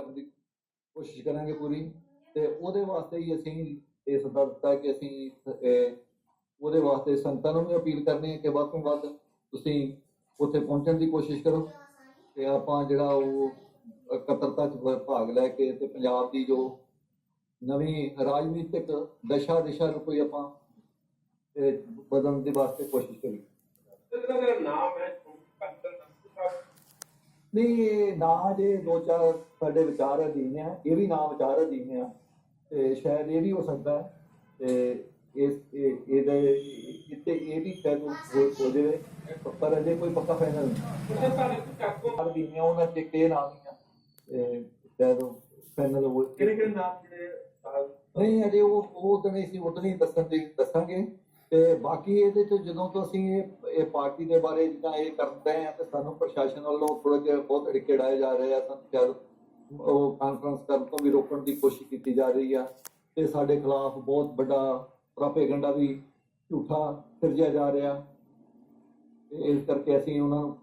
ਕਰਨ ਦੀ ਕੋਸ਼ਿਸ਼ ਕਰਾਂਗੇ ਪੂਰੀ ਤੇ ਉਹਦੇ ਵਾਸਤੇ ਹੀ ਅਸੀਂ ਇਹ ਸੱਦਾ ਦਿੱਤਾ ਕਿ ਅਸੀਂ ਉਹਦੇ ਵਾਸਤੇ ਸੰਗਤਾਂ ਨੂੰ ਵੀ ਅਪੀਲ ਕਰਨੀ ਹੈ ਕਿ ਵੱਧ ਤੋਂ ਵੱਧ ਤੁਸੀਂ ਉੱਥੇ ਪਹੁੰਚਣ ਦੀ ਕੋਸ਼ਿਸ਼ ਕਰੋ ਤੇ ਆਪਾਂ ਜਿਹੜਾ ਉਹ ਇਕੱਤਰਤਾ ਚ ਭਾਗ ਲੈ ਕੇ ਤੇ ਪੰਜਾਬ ਦੀ ਜੋ ਨਵੀਂ ਰਾਜਨੀਤਿਕ ਦਸ਼ਾ ਦਿਸ਼ਾ ਨੂੰ ਕੋਈ ਆਪਾਂ ਬਦਲਣ ਦੇ ਵਾਸਤੇ ਕੋਸ਼ਿਸ਼ ਕਰੀਏ। ਨਹੀਂ ਇਹ ਨਾ ਜੇ ਦੋ ਚਾਰ ਸਾਡੇ ਵਿਚਾਰ ਅਧੀਨ ਆ ਇਹ ਵੀ ਨਾ ਵਿਚਾਰ ਅਧੀਨ ਆ ਤੇ ਸ਼ਾਇਦ ਇਹ ਵੀ ਹੋ ਸਕਦਾ ਹੈ ਤੇ ਇਸ ਇਹ ਇਹਦੇ ਇੱਥੇ ਇਹ ਵੀ ਸ਼ਾਇਦ ਹੋ ਹੋ ਜਾਵੇ ਪਰ ਅਜੇ ਕੋਈ ਪੱਕਾ ਫਾਈਨਲ ਨਹੀਂ। ਅਧੀਨ ਆ ਉਹਨਾਂ ਇੱਕ ਇਹ ਨਾਮ ਹੀ ਆ ਤੇ ਸ਼ਾਇਦ ਫਾਈਨਲ ਹੋ ਕਿਹੜੇ ਕਿਹੜੇ ਨਾਮ ਜਿਹੜੇ ਨਹੀਂ ਅਜੇ ਉਹ ਉਹ ਤਾਂ ਨਹੀਂ ਸੀ ਉਦੋਂ ਹੀ ਦੱਸਣ ਦੀ ਦੱਸਾਂਗੇ। ਤੇ ਬਾਕੀ ਇਹਦੇ ਚ ਜਦੋਂ ਤੋਂ ਅਸੀਂ ਇਹ ਇਹ ਪਾਰਟੀ ਦੇ ਬਾਰੇ ਜਿੱਦਾਂ ਇਹ ਕਰਦੇ ਆ ਤੇ ਸਾਨੂੰ ਪ੍ਰਸ਼ਾਸਨ ਵੱਲੋਂ ਥੋੜਾ ਜਿਹਾ ਬਹੁਤ ਅੜਿੱਕੇ ਜਾ ਰਹੇ ਆ, ਸਾਨੂੰ ਸ਼ਾਇਦ ਉਹ ਕਾਨਫਰੰਸ ਕਰਨ ਤੋਂ ਵੀ ਰੋਕਣ ਦੀ ਕੋਸ਼ਿਸ਼ ਕੀਤੀ ਜਾ ਰਹੀ ਆ ਤੇ ਸਾਡੇ ਖਿਲਾਫ ਬਹੁਤ ਵੱਡਾ ਪ੍ਰੋਪੇਗੈਂਡਾ ਵੀ ਝੂਠਾ ਸਿਰਜਿਆ ਜਾ ਰਿਹਾ। ਤੇ ਇਸ ਕਰਕੇ ਅਸੀਂ ਉਹਨਾਂ ਨੂੰ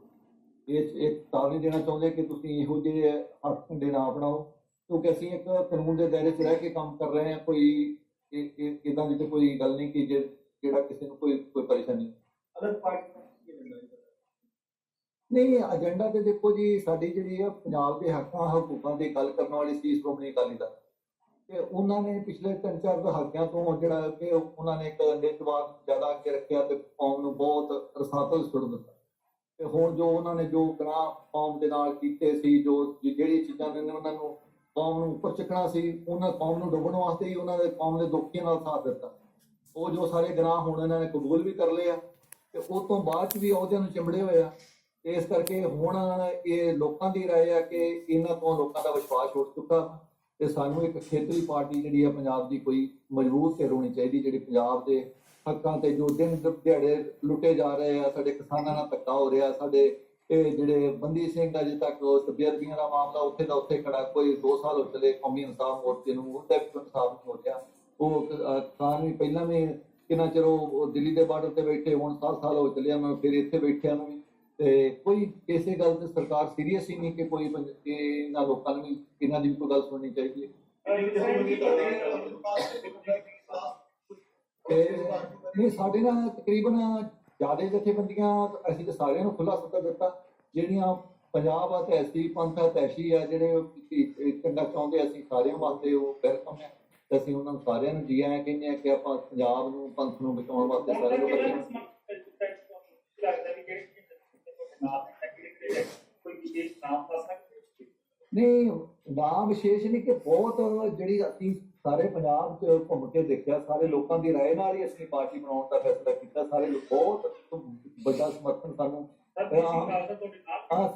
ਇਹ ਇੱਕ ਤਾਲੀ ਦੇਣਾ ਚਾਹੁੰਦੇ ਕਿ ਤੁਸੀਂ ਇਹੋ ਜਿਹੇ ਹੱਥ ਦੇ ਨਾ ਅਪਣਾਓ, ਕਿਉਂਕਿ ਅਸੀਂ ਇੱਕ ਕਾਨੂੰਨ ਦੇ ਦਾਇਰੇ 'ਚ ਰਹਿ ਕੇ ਕੰਮ ਕਰ ਰਹੇ ਹਾਂ, ਕੋਈ ਇਦਾਂ ਦੀ ਤਾਂ ਕੋਈ ਗੱਲ ਨਹੀਂ ਕਿ ਜੇ- ਜਿਹੜਾ ਕਿਸੇ ਨੂੰ ਕੋਈ ਕੋਈ ਪਰੇਸ਼ਾਨੀ ਪਾਰਟੀ ਕੀ ਨਹੀਂ ਏਜੰਡਾ ਤੇ ਦੇਖੋ ਜੀ ਸਾਡੀ ਜਿਹੜੀ ਆ ਪੰਜਾਬ ਦੇ ਹੱਕਾਂ ਹਕੂਕਾਂ ਦੀ ਗੱਲ ਕਰਨ ਵਾਲੀ ਸੀ ਸ਼੍ਰੋਮਣੀ ਅਕਾਲੀ ਦਲ। ਤੇ ਉਹਨਾਂ ਨੇ ਪਿਛਲੇ ਤਿੰਨ ਚਾਰ ਦਹਾਕਿਆਂ ਤੋਂ ਜਿਹੜਾ ਕਿ ਉਹਨਾਂ ਨੇ ਇੱਕ ਨਿਤਵਾਦ ਜ਼ਿਆਦਾ ਅੱਗੇ ਰੱਖਿਆ ਤੇ ਕੌਮ ਨੂੰ ਬਹੁਤ ਰਸਾਤਲ ਸੁੱਟ ਦਿੱਤਾ। ਤੇ ਹੁਣ ਜੋ ਉਹਨਾਂ ਨੇ ਜੋ ਗੁਨਾਹ ਕੌਮ ਦੇ ਨਾਲ ਕੀਤੇ ਸੀ ਜੋ ਜਿਹੜੀ ਚੀਜ਼ਾਂ ਨੇ ਉਹਨਾਂ ਨੂੰ ਕੌਮ ਨੂੰ ਉੱਪਰ ਚੱਕਣਾ ਸੀ ਉਹਨਾਂ ਕੌਮ ਨੂੰ ਡੁੱਬਣ ਵਾਸਤੇ ਹੀ ਉਹਨਾਂ ਦੇ ਕੌਮ ਦੇ ਦੁੱਖੀਆਂ ਨਾਲ ਸਾਥ ਦਿੱਤਾ। ਉਹ ਜੋ ਸਾਰੇ ਗੁਨਾਹ ਹੁਣ ਇਹਨਾਂ ਨੇ ਕਬੂਲ ਵੀ ਕਰ ਲਏ ਆ ਤੇ ਉਹ ਤੋਂ ਬਾਅਦ ਚ ਵੀ ਉਹਦੇ ਨੂੰ ਚਿੰਬੜੇ ਹੋਏ ਆ। ਇਸ ਕਰਕੇ ਹੁਣ ਇਹ ਲੋਕਾਂ ਦੀ ਰਾਏ ਆ ਕਿ ਇਹਨਾਂ ਤੋਂ ਲੋਕਾਂ ਦਾ ਵਿਸ਼ਵਾਸ ਉੱਠ ਚੁੱਕਾ ਤੇ ਸਾਨੂੰ ਇੱਕ ਖੇਤਰੀ ਪਾਰਟੀ ਜਿਹੜੀ ਆ ਪੰਜਾਬ ਦੀ ਕੋਈ ਮਜ਼ਬੂਤ ਸਿਰ ਹੋਣੀ ਚਾਹੀਦੀ, ਜਿਹੜੀ ਪੰਜਾਬ ਦੇ ਹੱਕਾਂ ਤੇ ਜੋ ਦਿਨ ਦਿਹਾੜੇ ਲੁੱਟੇ ਜਾ ਰਹੇ ਆ, ਸਾਡੇ ਕਿਸਾਨਾਂ ਨਾਲ ਧੱਕਾ ਹੋ ਰਿਹਾ, ਸਾਡੇ ਇਹ ਜਿਹੜੇ ਬੰਦੀ ਸਿੰਘ ਅਜੇ ਤੱਕ ਤਬੀਅਤੀਆਂ ਦਾ ਮਾਮਲਾ, ਉੱਥੇ ਦਾ ਉੱਥੇ ਖੜਾ, ਕੋਈ 2 ਸਾਲ ਹੋ ਚਲੇ, ਕੌਮੀ ਇਨਸਾਫ ਮੋਰਚੇ ਨੂੰ, ਉਹਦਾ ਵੀ ਇਨਸਾਫ ਨਹੀਂ ਹੋ ਰਿਹਾ ਉਹ ਅਹ, ਵੀ ਪਹਿਲਾਂ ਵੀ ਕਿੰਨਾ ਚਿਰ ਉਹ ਦਿੱਲੀ ਦੇ ਬਾਰਡਰ ਤੇ ਬੈਠੇ ਹੁਣ 7 ਸਾਲ ਹੋ ਚੱਲੇ ਮੈਂ ਫਿਰ ਇੱਥੇ ਬੈਠਿਆਂ ਨੂੰ ਵੀ। ਤੇ ਕੋਈ ਕਿਸੇ ਗੱਲ ਤੇ ਸਰਕਾਰ ਸੀਰੀਅਸ ਹੀ ਨਹੀਂ ਕਿ ਕੋਈ ਇਹਨਾਂ ਲੋਕਾਂ ਨੂੰ ਇਹਨਾਂ ਦੀ ਵੀ ਕੋਈ ਗੱਲ ਸੁਣਨੀ ਚਾਹੀਦੀ ਹੈ। ਤੇ ਸਾਡੇ ਨਾਲ ਤਕਰੀਬਨ ਜ਼ਿਆਦਾ ਜਥੇਬੰਦੀਆਂ ਅਸੀਂ ਤਾਂ ਸਾਰਿਆਂ ਨੂੰ ਖੁੱਲਾ ਸੱਦਾ ਦਿੱਤਾ। ਜਿਹੜੀਆਂ ਪੰਜਾਬ ਆ ਤੇ ਐਸੀ ਪੰਥ ਆ ਤੈਸ਼ੀ ਆ ਜਿਹੜੇ ਇਹ ਚਾਹੁੰਦੇ ਅਸੀਂ ਸਾਰਿਆਂ ਵਾਸਤੇ ਉਹ ਵੈਲਕਮ ਹੈ ਤੇ ਅਸੀਂ ਉਹਨਾਂ ਨੂੰ ਸਾਰਿਆਂ ਨੂੰ ਜੀ ਆਇਆਂ ਕਹਿੰਦੇ ਆ ਕਿ ਆਪਾਂ ਪੰਜਾਬ ਨੂੰ ਪੰਥ ਨੂੰ ਬਚਾਉਣ ਵਾਸਤੇ ਸਾਰੇ ਲੋਕ ਇਕੱਠੇ ਹੋਈਏ। ਜਿਹੜੇ ਨਾਮ ਵਿਸ਼ੇਸ਼ ਨਹੀਂ ਨਹੀਂ ਕਿ ਬਹੁਤ ਜਿਹੜੀ ਅਸੀਂ ਸਾਰੇ ਪੰਜਾਬ 'ਚ ਘੁੰਮ ਕੇ ਦੇਖਿਆ ਸਾਰੇ ਲੋਕਾਂ ਦੀ ਰਾਏ ਨਾਲ ਹੀ ਅਸੀਂ ਪਾਰਟੀ ਬਣਾਉਣ ਦਾ ਫੈਸਲਾ ਕੀਤਾ ਸਾਰੇ ਲੋਕ ਬਹੁਤ ਵੱਡਾ ਸਮਰਥਨ ਸਾਨੂੰ ਆ